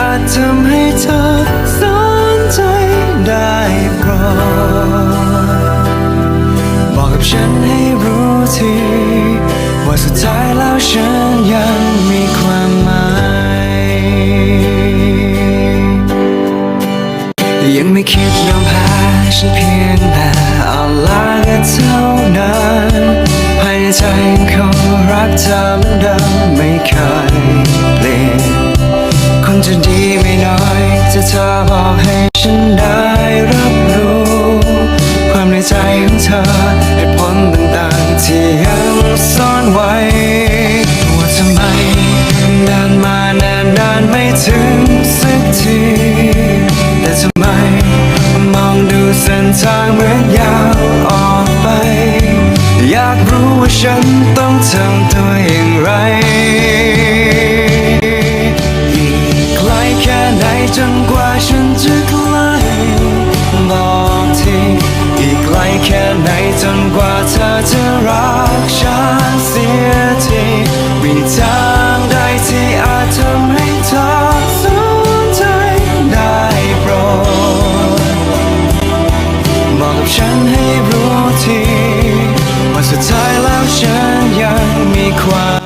อาจทำให้เธอสนใจได้โปรดบอกกับฉันให้รู้ทีว่าสุดท้ายแล้วฉันยังมีความหมาย ยังไม่คิดยอมแพ้ฉันเพียงแต่เอาลาก็เท่านั้นภายในใจคงรักเธอเหมือนเดิมไม่เคย เธอบอกให้ฉันได้รับรู้ความในใจของเธอเหตุผลต่างๆที่ยังซ่อนไว้ว่าทำไมเดินมานานนานๆไม่ถึงสักที แต่ทำไมมองดูเส้นทางเหมือนยาวออกไป อยากรู้ว่าฉันต้องทำตัว เธอจะรักฉันเสียทีมีทางใดที่อาจทำให้เธอสนใจได้โปรดมองกับฉันให้รู้ทีว่าสุดท้ายแล้วฉันยังมีความ